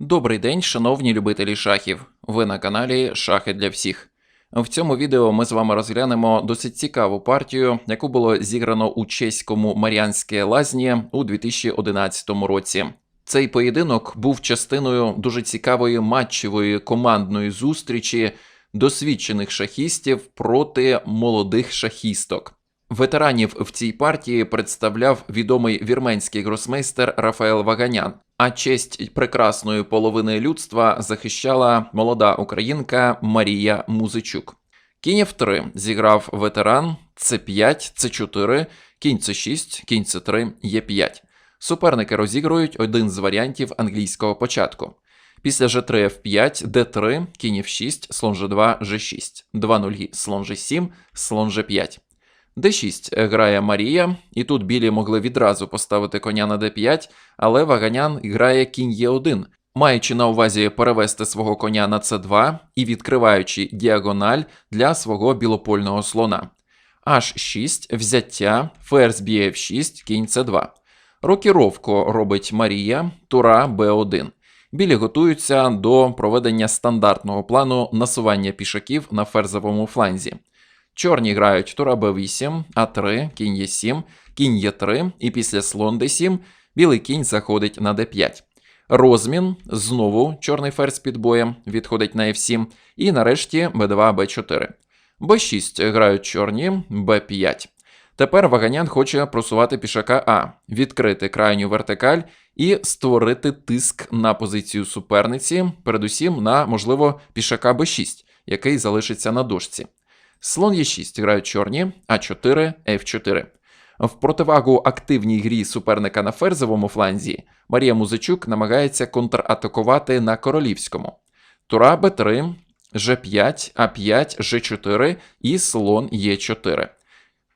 Добрий день, шановні любителі шахів. Ви на каналі Шахи для всіх. В цьому відео ми з вами розглянемо досить цікаву партію, яку було зіграно у чеському Мар'янське Лазні у 2011 році. Цей поєдинок був частиною дуже цікавої матчевої командної зустрічі досвідчених шахістів проти молодих шахісток. Ветеранів в цій партії представляв відомий вірменський гросмейстер Рафаел Ваганян, а честь прекрасної половини людства захищала молода українка Марія Музичук. Кінь F3 зіграв ветеран С5, С4, кінь С6, кінь С3, Е5. Суперники розігрують один з варіантів англійського початку. Після G3 F5, D3, кінь F6, слон G2, G6, 2 0 слон G7, слон G5. D6 грає Марія, і тут білі могли відразу поставити коня на D5, але Ваганян грає кінь Е1, маючи на увазі перевести свого коня на С2 і відкриваючи діагональ для свого білопольного слона. H6 взяття, ферзь б'є F6, кінь С2. Рокіровку робить Марія, тура Б1. Білі готуються до проведення стандартного плану насування пішаків на ферзовому фланзі. Чорні грають тура Б8, А3, кінь Е7, кінь Е3, і після слон Д7 білий кінь заходить на Д5. Розмін, знову чорний ферзь під боєм, відходить на F7, і нарешті Б2, Б4. Б6 грають чорні, Б5. Тепер Ваганян хоче просувати пішака А, відкрити крайню вертикаль і створити тиск на позицію суперниці, передусім на, можливо, пішака Б6, який залишиться на дошці. Слон Е6 грають чорні, А4, Ф4. В противагу активній грі суперника на ферзовому фланзі Марія Музичук намагається контратакувати на королівському. Тура Б3, Ж5, А5, Ж4 і слон Е4.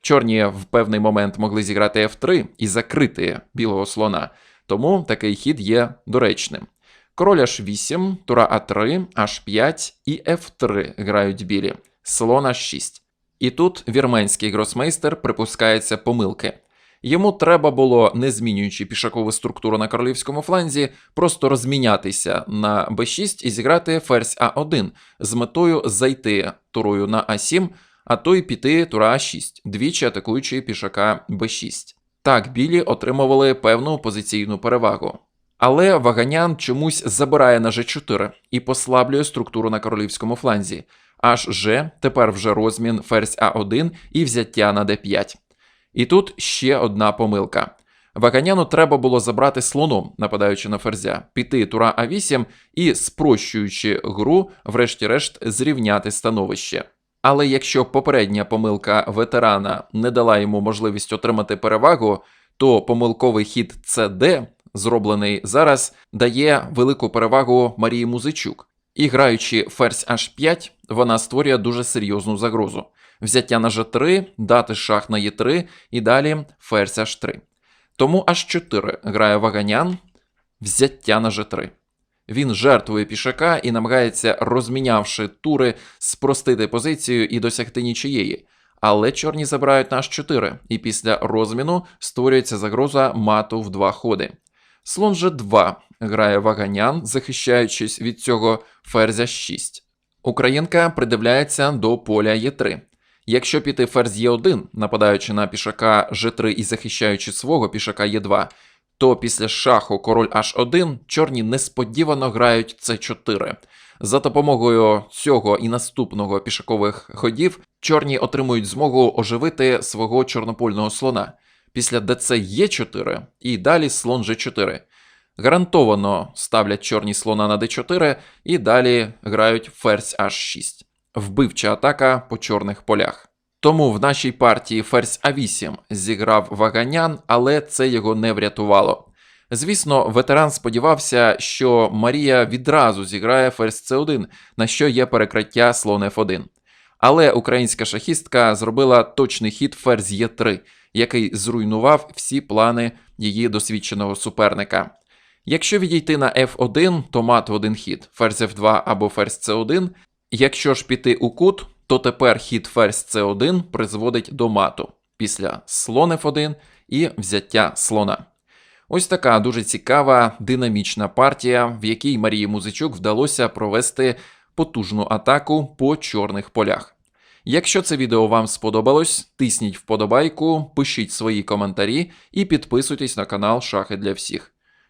Чорні в певний момент могли зіграти F3 і закрити білого слона, тому такий хід є доречним. Король H8, тура А3, H5 і F3 грають білі, слон H6. І тут вірменський гросмейстер припускається помилки. Йому треба було, не змінюючи пішакову структуру на королівському фланзі, просто розмінятися на b6 і зіграти ферзь А1 з метою зайти турою на А7, а то й піти тура А6, двічі атакуючи пішака Б6. Так, білі отримували певну позиційну перевагу. Але Ваганян чомусь забирає на G4 і послаблює структуру на королівському фланзі. Аж G, тепер вже розмін ферзь А1 і взяття на d5. І тут ще одна помилка. Ваганяну треба було забрати слоном, нападаючи на ферзя, піти тура А8 і, спрощуючи гру, врешті-решт, зрівняти становище. Але якщо попередня помилка ветерана не дала йому можливість отримати перевагу, то помилковий хід CD, зроблений зараз, дає велику перевагу Марії Музичук. І граючи ферзь H5, вона створює дуже серйозну загрозу. Взяття на G3, дати шах на Е3 і далі ферзь H3. Тому H4 грає Ваганян, взяття на G3. Він жертвує пішака і намагається, розмінявши тури, спростити позицію і досягти нічиєї. Але чорні забирають на H4, і після розміну створюється загроза мату в два ходи. Слон G2 грає Ваганян, захищаючись від цього ферзя 6. Українка придивляється до поля Е3. Якщо піти ферзь Е1, нападаючи на пішака G3 і захищаючи свого пішака Е2, то після шаху король H1 чорні несподівано грають С4. За допомогою цього і наступного пішакових ходів чорні отримують змогу оживити свого чорнопольного слона. Після ДЦ Е4 і далі слон G4. Гарантовано ставлять чорні слона на d4 і далі грають ферзь h6. Вбивча атака по чорних полях. Тому в нашій партії ферзь А8 зіграв Ваганян, але це його не врятувало. Звісно, ветеран сподівався, що Марія відразу зіграє ферзь С1, на що є перекриття слон F1. Але українська шахістка зробила точний хід ферзь Е3, який зруйнував всі плани її досвідченого суперника. Якщо відійти на F1, то мат в один хід, ферзь F2 або ферзь C1. Якщо ж піти у кут, то тепер хід ферзь C1 призводить до мату після слон F1 і взяття слона. Ось така дуже цікава, динамічна партія, в якій Марії Музичук вдалося провести потужну атаку по чорних полях. Якщо це відео вам сподобалось, тисніть вподобайку, пишіть свої коментарі і підписуйтесь на канал Шахи для всіх.